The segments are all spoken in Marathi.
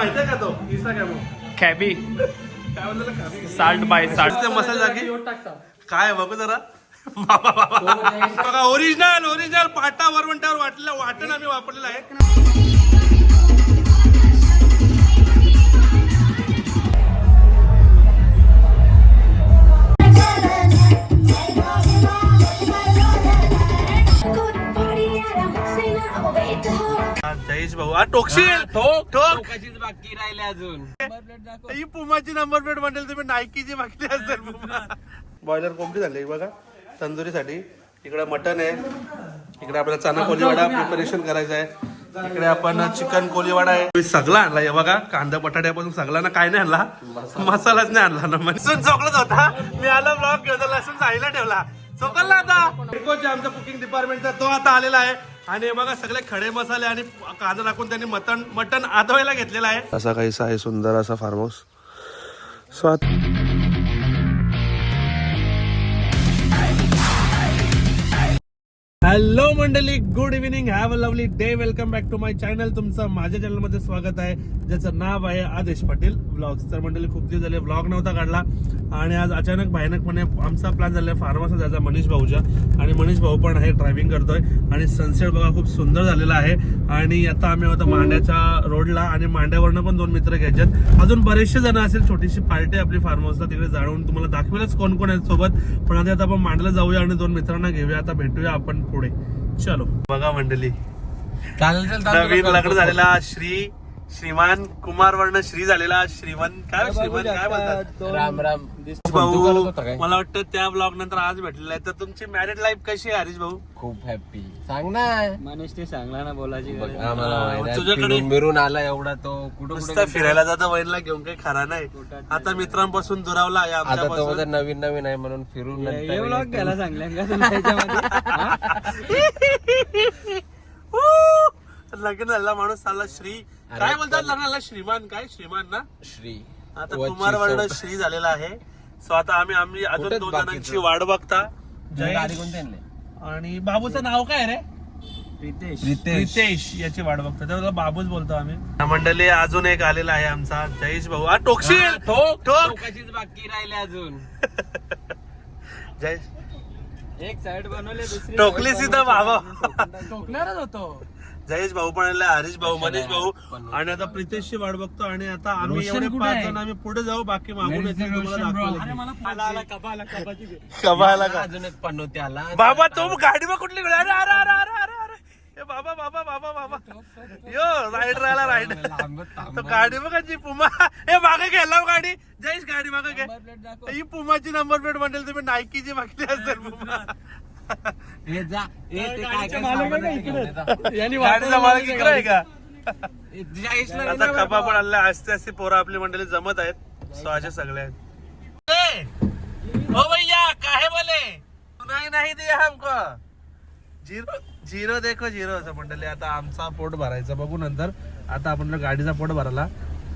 माहितीये का तो? इंस्टाग्राम कॅबी काय म्हणलं खाबी साल्ट बाय साल्ट ते मसाले जागी? काय बघू जरा. बघा ओरिजिनल ओरिजिनल पाटा वरवंट्यावर वाटलेलं वाटण आम्ही वापरलेलं आहे. जयेश भाऊ. हा टोकशील. ठोक बाकी राहिले अजून. ही पुमाची नंबर प्लेट म्हणेल तुम्ही नायकीची मागली असेल पुमा. बॉयलर कोंबडी झाली? बघा. तंदुरीसाठी. इकडे मटन आहे. इकडे आपल्याला चना कोलीवाडा प्रिपरेशन करायचं आहे. इकडे आपण चिकन कोलीवाडा आहे. सगळा आणला हे बघा. कांदा बटाट्यापासून सगळा ना काय नाही आणला. मसालाच नाही आणला ना लसूण चोकलत होता. मी आलो ब्लॉग घेऊन लसूण साईला ठेवला. चोकलला आता. जे आमचा कुकिंग डिपार्टमेंटचा तो आता आलेला आहे. आणि हे बघा सगळे खडे मसाले आणि कांदा टाकून त्यांनी मटन मटन आधवायला घेतलेला आहे. असा काहीसा आहे सुंदर असा फार्म हाऊस सो हॅलो मंडळी good evening have a lovely day welcome back to my channel तुमचं माझ्या चॅनलमध्ये स्वागत आहे. ज्याचं नाव आहे आदेश पाटील ब्लॉग्स तर मंडळी खूप दिवस झाले ब्लॉग नव्हता काढला. आणि आज अचानक भयानकपणे आमचा प्लॅन झाला फार्म हाऊस जायचा मनीष भाऊच्या. आणि मनीष भाऊ पण आहे ड्रायव्हिंग करतोय. आणि सनसेट बघा खूप सुंदर झालेला आहे. आणि आता आम्ही होतो मांड्याच्या रोडला आणि मांड्यावरनं पण दोन मित्र घ्यायच्यात अजून बरेचसे जण असेल छोटीशी पार्टी आपली फार्म हाऊसला तिकडे जाणून तुम्हाला दाखवेलच कोण कोण आहेत सोबत. पण आता आता आपण मांड्याला जाऊया आणि दोन मित्रांना घेऊया. आता भेटूया आपण पुढे. चलो. बघा मंडळी. चालेल नवीन लग्न झालेला श्री श्रीमान कुमार वर्ण श्री झालेला श्रीमंत. काय श्रीमंत? काय म्हणतात? राम राम. भाऊ मला वाटतं त्या ब्लॉग नंतर आज भेटलेला आहे. तर तुमची मॅरिड लाईफ कशी आहे हरीश भाऊ? खूप हॅपी सांग ना. मनीष ते सांगला ना बोलायची तुझ्याकडे- मिरून आला एवढा तो. कुठं फिरायला जाता वहिनीला घेऊन काही खरा नाही. आता मित्रांपासून दुरावला आहे नवीन नवीन आहे म्हणून फिरून ब्लॉग घ्यायला सांगल्या का? लग्न झाला माणूस चालला श्री. काय बोलतात लग्नाला? श्रीमान काय? श्रीमान ना? श्री. आता कुमार वर्ण. श्री झालेला आहे. सो आता आम्ही आम्ही अजून दोन. जणांची वाट बघता. आणि बाबूचं नाव काय रे? रितेश. रितेश. याची वाट बघतो. त्याला बाबूच बोलतो आम्ही. मंडळी अजून एक आलेला आहे आमचा. जयेश भाऊ. हा टोकशील! ठोक ठोक! ठोकाचीच बाकी राहिले अजून. जयेश. एक साइड बनवले दुसरी टोकली सीधा बाबा. टोकणारच होतो. जयेश भाऊ पण आले हरीश भाऊ मनीष भाऊ. आणि आता प्रितेशची वाट बघतो आणि आता आम्ही एवढे पाच जण आम्ही पुढे जाऊ बाकी मागून येतील तुम्हाला दाखवलं. आला आला कपा आला कपाची घे. कमायला का अजून एक पनोती आला. बाबा तो गाडी मग कुठली अरे अरे अरे अरे अरे अरे. बाबा बाबा बाबा बाबा. यो राईड राहिला राईड. तो गाडी बघा जी पुमा. ए मागे घ्यायला गाडी. जयेश गाडी मागे घे. नंबर प्लेट दाखव. ही पुमाची नंबर प्लेट म्हणेल तुम्ही नायकीची मागली असेल पुमा. हे जा ए, ते काय गाडीच्या काय मालक सामान आहे आहे ते घेऊन ये जा. इकडे. यांनी गाडीचा वापरलं मालक नाही इकडे आहे का ए, जयेशला आता घेऊन ये कपा बाबा. पण आस्ते पोरं आपली मंडळी जमत आहेत. सो असे सगळे आहेत. ए, ओ भैया काहे बोले? नाही नाही दिया हमको. झिरो झिरो देखो झिरो असं मंडळी. आता आमचा पोट भरायचा. बघू नंतर. आता आपण गाडीचा पोट भरला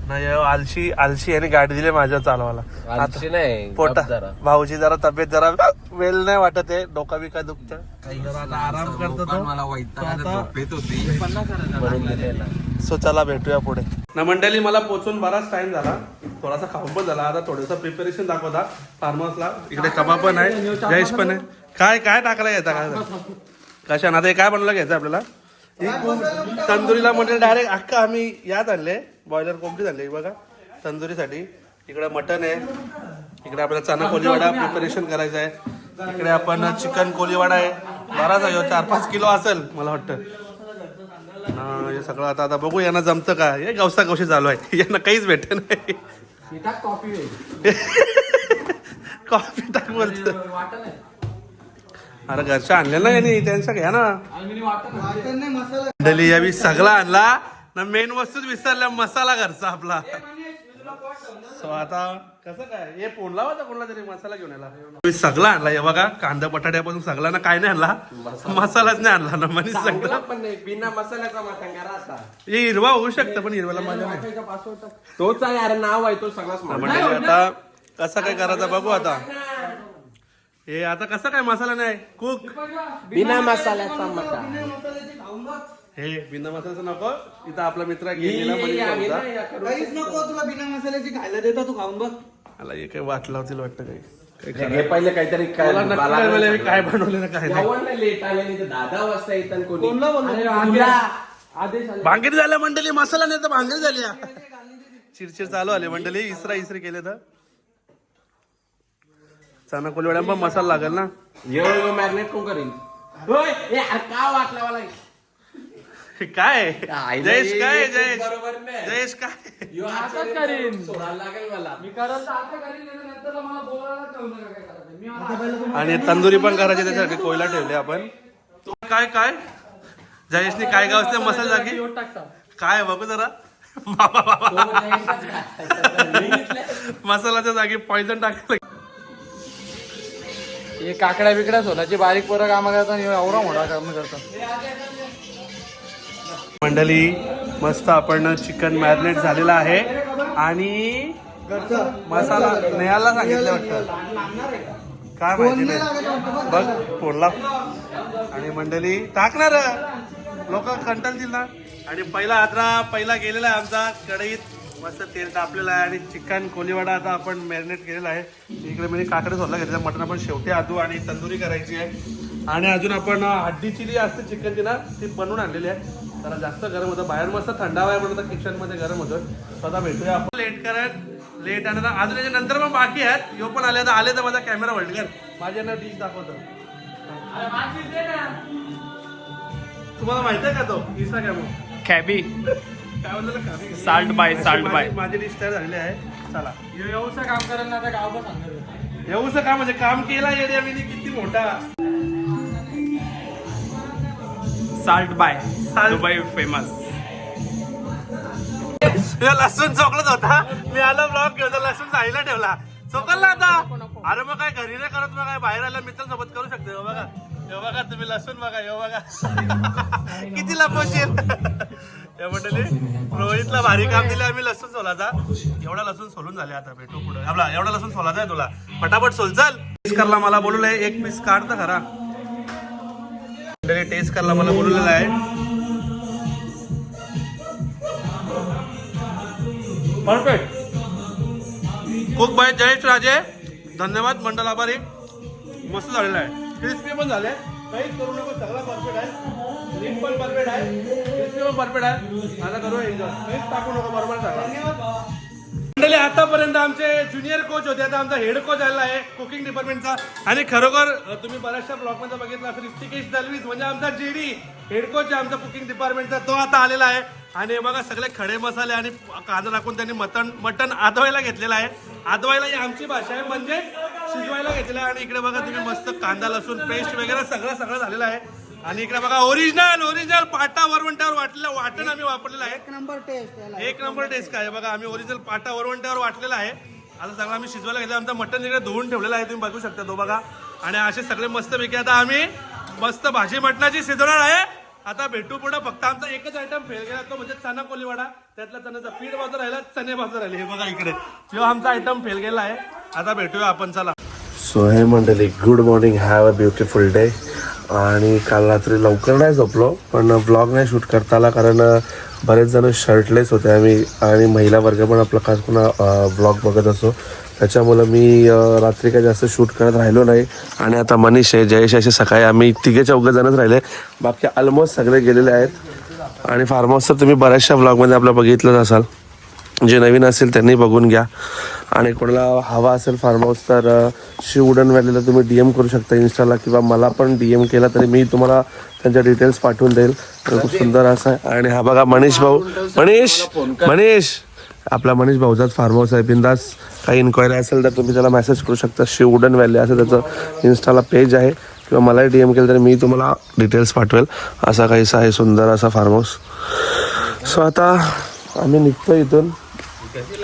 नाही आलशी आलशी यांनी गाडी दिली माझ्या चालवायला. आलशी नाही पोटा जरा. भाऊची जरा तब्येत जरा वेल नाही वाटत आहे डोका बिका दुखतं आराम करतो तो. मला तो. सो चला भेटूया पुढे. ना मंडळी मला पोचून बराच टाइम झाला. थोडासा खाऊन पण झाला. आता थोडंसं प्रिपरेशन दाखवता. फार्म हाऊसला इकडे कबाब पण आहे जयेश पण आहे. काय काय टाकला घ्यायचा काय कशा आता हे काय बनवलं घ्यायचं आपल्याला? कोंब- तंदुरीला म्हणजे डायरेक्ट अख्खा आम्ही यात आणले बॉयलर कोंबडी आणली. बघा तंदुरीसाठी. इकडे मटन आहे. इकडे आपल्याला चना कोलीवाडा प्रिपरेशन करायचं आहे. इकडे आपण चिकन कोलीवाडा आहे. बराच आहे चार पाच किलो असेल मला वाटतं. हा, सगळं आता आता बघू यांना जमतं का? हे गवसा गवशी चालू आहे. यांना काहीच भेट नाही. कॉफी टाक बोलत अरे घरच्या आणले ना यांनी त्यांच्या घ्या ना. दली यावी सगळा आणला. ना मेन वस्तूच विसरल्या मसाला घरचा आपला. सो आता कसं काय? हे फोन लावा कोणला तरी मसाला घेऊन मी सगळा आणला. हे बघा कांदा बटाट्यापासून सगळा ना काय नाही आणला. मसालाच नाही आणला ना मनीष सगळं. पण नाही बिना मसाल्याचा आता. हे हिरवा होऊ शकतं पण हिरव्याला माझ्या नाही. तोच आहे अरे नाव आहे तो मंडळी आता कसं काय करायचं बघू आता. हे आता कसं काय मसाला नाही कुक बिना मसाल्याचा मटा हे बिना मसाल्याचं नको इथं आपला मित्र गेलेला. काहीच नको तुला बिना मसाल्याची खायला देता तू खाऊन बघ मला हे काही वाटलं होतील वाटतं काही काही हे. पहिले काहीतरी काय मला नक्की काय माहिती मी काय बनवलेलं काय नाही जेवण नाही लेट आले नाही तर दादा वाजता येतात कोणी कोणला बोललो? अरे तुला. तुला. आदेश आले. भांगेरी झाल्या मंडळी मसाला नाही तर भांगेरी झाली. चिरचिर चालू आले मंडळी इसरा इसरी केले तर चना कोलवड्या पण मसाला लागेल ना? यो यो मॅग्नेट कोण होय अरे का वाटला मला काय? जयेश काय जयेश? बरोबर नाही. जयेश काय? यो आताच करीन. सोडायला लागेल मला. मी करत आता करीन नाही तर नंतर मला बोलायला ठेवू नका काय करायचं? मी आता आणि तंदुरी पण करायची त्याच्यासाठी कोयला ठेवले आपण. काय काय? जयेशने काय गावचे मसाला जागी एवढं टाकता काय बघू जरा? बाबा बाबा. तो. मसाल्याच्या जागी पॉइझन टाकलं हे काकड्या बिकड्या सोलाची बारीक पोरं कामं करतात आणि एवढा मोठा काम करतात. मंडळी मस्त आपण चिकन मॅरिनेट झालेलं आहे. आणि मसाला नेहाला सांगितलं वाटतं. काय माहिती नाही. बघ फोडला. आणि मंडळी टाकणार. लोक कंटाळतील ना. आणि पहिला आद्रा पहिला गेलेला आहे आमचा कढईत मस्त तेल तापलेलं आहे आणि चिकन कोलीवाडा आता आपण मॅरिनेट केलेला आहे. इकडे मी काकडे सोडला घेतला मटण आपण शेवटी आदू आणि तंदुरी करायची आहे. आणि अजून आपण हड्डी चिली असते चिकनची ना ती बनवून आणलेली आहे. जरा जास्त गरम होतं. बाहेर मस्त थंडावा आहे म्हणून किचनमध्ये गरम होतं स्वतः भेटूया आपण. लेट करत लेट आणि अजून याच्या नंतर पण बाकी आहेत. यो पण आले तर आले तर माझा कॅमेरा कर. माझ्या ना डिश दाखवतो. तुम्हाला माहिती आहे का तो? इंस्टाग्राम कॅबी काय बोललं का Salt by, salt by. माझी डिश तयार झालेली आहे. चला. व्यवसाय काम करायला ना आता गाव पण सांगत एवढंसं काम म्हणजे काम केला एरिया मी किती मोठा. Salt by Salt. Dubai famous लसूण चोकलत होता. मी आलो ब्लॉग घेऊन लसूण साईला ठेवला. चोकलला आता. अरे मग काय घरी नाही करत मग काय बाहेर आल्या मित्रांसोबत करू शकते. हो बघा. हे बघा तुम्ही लसूण बघा हे बघा. किती लपवशील? त्या म्हटले रोहितला भारी काम दिले आम्ही लसूण सोलाचा एवढा लसूण सोलून झाले आता भेटू पुढे. आपला एवढा लसूण सोलाचा आहे तुला. पटापट सोल चल. मिस करला मला बोलवलंय एक पीस काढ तर खरा. टेस्ट करला मला बोलवलेला आहे. परफेक्ट कुक बाय जयेश राजे धन्यवाद मंडल आभारी. मस्त झालेला आहे. क्रिस्पी पण झाले. काहीच करू नको सगळा परफेक्ट आहे. लिंक परफेक्ट आहे. क्रिस्पी परफेक्ट आहे. आता करू एन्जॉय काहीच टाकू नको बरोबर टाका मंडळी आतापर्यंत आमचे ज्युनियर कोच होते. आता आमचा हेड कोच आलेला आहे कुकिंग डिपार्टमेंटचा आणि खरोखर तुम्ही बऱ्याचशा ब्लॉग बघितला बघितलं असेल ऋतिकेश दलवीस म्हणजे आमचा जीडी हेड कोच आहे आमचा कुकिंग डिपार्टमेंटचा तो आता आलेला आहे. आणि हे बघा सगळे खडे मसाले आणि कांदा टाकून त्यांनी मटण मटण आदवायला घेतलेलं आहे. आदवायला ही आमची भाषा आहे म्हणजे शिजवायला घेतलेलं आहे. आणि इकडे बघा तुम्ही मस्त कांदा लसूण पेस्ट वगैरे सगळं सगळं झालेलं आहे. आणि इकडे बघा ओरिजिनल ओरिजिनल पाटा वरवंट्यावर वाटलेलं वाटण आम्ही वापरलेलं आहे. एक नंबर टेस्ट याला एक नंबर टेस्ट काय बघा आम्ही ओरिजिनल पाटा वरवंट्यावर वाटलेला आहे. आता सगळं आम्ही शिजवायला घेतलं. आमचं मटण इकडे धुवून ठेवलेलं आहे तुम्ही बघू शकता तो बघा. आणि असे सगळे मस्त पैकी आता आम्ही मस्त भाजी मटणाची शिजवणार आहे. आता भेटू पुढे. फक्त आमचा एकच आयटम फेल गेला तो म्हणजे चना कोलीवाडा त्यातला चण्याचा पीठ बाजू राहिला चणे बाजू राहिले. हे बघा इकडे. तो आमचा आयटम फेल गेला आहे. आता भेटूया आपण चला. सो हे मंडळी good morning have a beautiful day आणि काल रात्री लवकर नाही झोपलो पण व्लॉग नाही शूट करता आला कारण बरेच जण शर्टलेस होते आम्ही आणि महिला वर्ग पण आपला खास पुन्हा व्लॉग बघत असो त्याच्यामुळं मी रात्री काही जास्त शूट करत राहिलो नाही. आणि आता मनीष आहे जयेश असे सकाळी आम्ही तिघे चौघं जणच राहिले. बाकी ऑलमोस्ट सगळे गेलेले आहेत. आणि फार्म हाऊस तर तुम्ही बऱ्याचशा व्लॉगमध्ये आपलं बघितलंच असाल. जे नवीन असेल त्यांनी बघून घ्या. आणि कोणाला हवा असेल फार्म हाऊस तर शिव उडन व्हॅलीला तुम्ही डी एम करू शकता इन्स्टाला किंवा मला पण डी एम केला तरी मी तुम्हाला त्यांच्या डिटेल्स पाठवून देईल. तर खूप सुंदर असं आहे. आणि हा बघा मनीष भाऊ. मनीष! मनीष! आपला मनीष भाऊचाच फार्म हाऊस आहे. बिंदास काही इन्क्वायरी असेल तर तुम्ही त्याला मेसेज करू शकता. शिव उडन व्हॅली असं त्याचं इन्स्टाला पेज आहे. किंवा मलाही डी एम केलं तर मी तुम्हाला डिटेल्स पाठवेल. असा काहीसा आहे सुंदर असा फार्म हाऊस सो आता आम्ही निघतो इथून.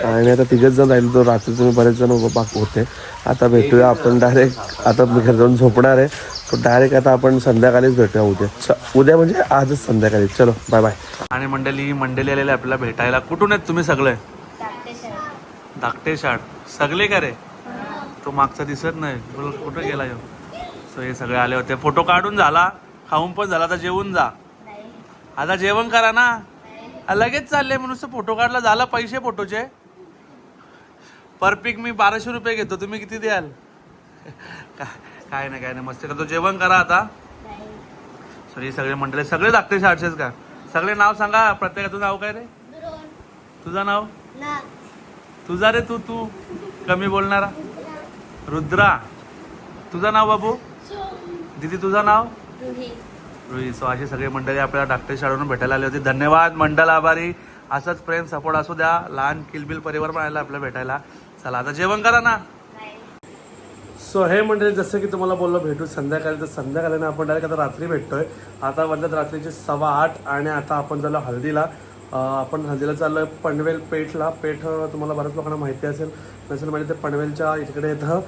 आणि आता तिघच जण राहिलो तो रात्री तुम्ही बरेच जण उभं पाक होते. आता भेटूया आपण डायरेक्ट आता मी घरी जाऊन झोपणार आहे. सो डायरेक्ट आता आपण संध्याकाळीच भेटूया उद्या. उद्या म्हणजे आजच संध्याकाळी. चलो बाय बाय आणि मंडळी मंडळी आलेले आपल्याला भेटायला. कुठून आहेत तुम्ही सगळे? धाकटे शाळ सगळे का रे? तो मागचा दिसत नाही. बोल कुठं गेला यो? सो हे सगळे आले होते. फोटो काढून झाला. खाऊन पण झाला. तर जेवून जा. आता जेवण करा ना. लगेच चालले म्हणून फोटो काढला झाला पैसे फोटोचे. पर पीक मी बाराशे रुपये घेतो तुम्ही किती द्याल? काय नाही काय नाही मस्त करतो. जेवण करा आता. सॉरी सगळे मंडळी सगळे धाकटे शाळेचेच का? सगळे नाव सांगा प्रत्येकाचं नाव काय रे? तुझं नाव? तुझा रे तू तू. कमी बोलणारा. रुद्रा. तुझं नाव बाबू? दीदी तुझं नाव? रुई सो अशी सगळी मंडळी आपल्याला डॉक्टर शाळेवरून भेटायला आली होती. धन्यवाद मंडळ आभारी. असंच प्रेम सपोर्ट असू द्या. लहान किलबिल परिवार पण आला आपल्याला भेटायला. चला आता जेवण करा ना. सो हे मंडळी जसं की तुम्हाला बोललो भेटू संध्याकाळी. तर संध्याकाळी ना आपण डायरेक्ट आता रात्री भेटतोय. आता वाजल्यात रात्रीचे सव्वा आठ आणि आता आपण झालं हल्दीला आपण हल्दीला चाललोय पनवेल पेठला. पेठ तुम्हाला बऱ्याच लोकांना माहिती असेल नसेल माहिती तर पनवेलच्या इकडे येतं.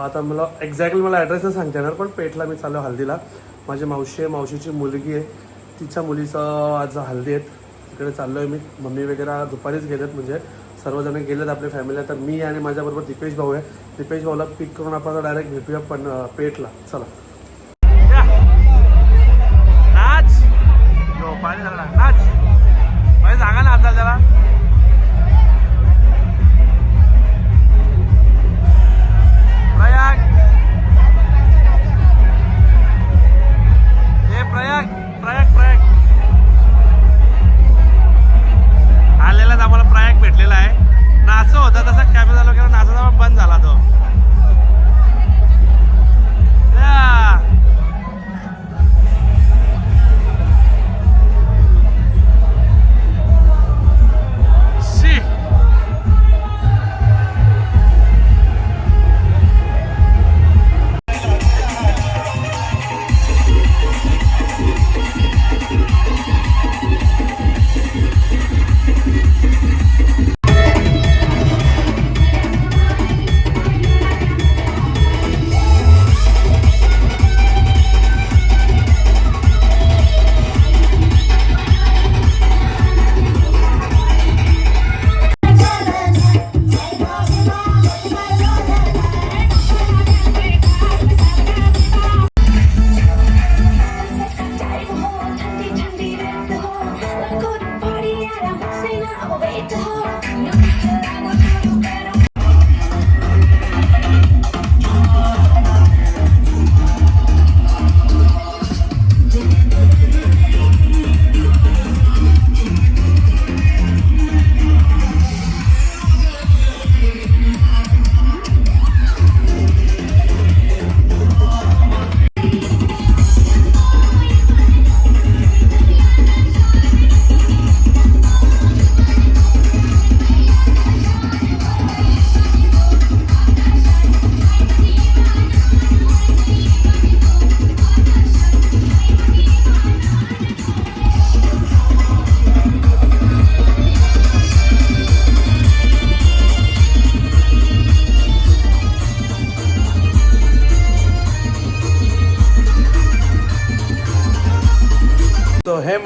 आता मला एक्झॅक्टली मला ॲड्रेस नाही सांगता येणार पण पेठला मी चाललो हल्दीला माझी मावशी आहे मावशीची मुलगी आहे. तिच्या मुलीचं आज हल्दी आहेत. तिकडे चाललो आहे मी. मम्मी वगैरे दुपारीच गेलेत म्हणजे सर्वजण गेलेत आपल्या फॅमिलीला तर मी आणि माझ्याबरोबर दीपेश भाऊ आहे. दीपेश भाऊला पिक करून आपण डायरेक्ट भेटूया पण पेठला. चला.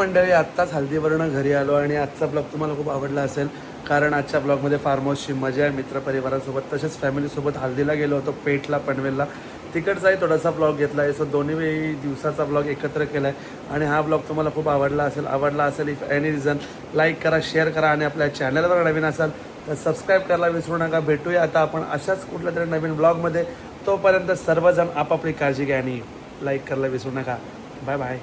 मंडळी आत्ताच हल्दीवरनं घरी आलो आणि आजचा ब्लॉग तुम्हाला खूप आवडला असेल. कारण आजच्या ब्लॉगमध्ये फार्म हाऊसची मजा आहे मित्रपरिवारासोबत तसेच फॅमिलीसोबत हल्दीला गेलो होतो पेठला पनवेलला. तिकडचाही थोडासा ब्लॉग घेतला आहे. सो दोन्ही वेळी दिवसाचा ब्लॉग एकत्र केला आहे आणि हा ब्लॉग तुम्हाला खूप आवडला असेल आवडला असेल. इफ एनी रिझन लाईक करा शेअर करा आणि आपल्या चॅनलवर नवीन असाल तर सबस्क्राईब करायला विसरू नका. भेटूया आता आपण अशाच कुठल्या तरी नवीन ब्लॉगमध्ये. तोपर्यंत सर्वजण आपापली काळजी घ्या आणि लाईक करायला विसरू नका. Bye bye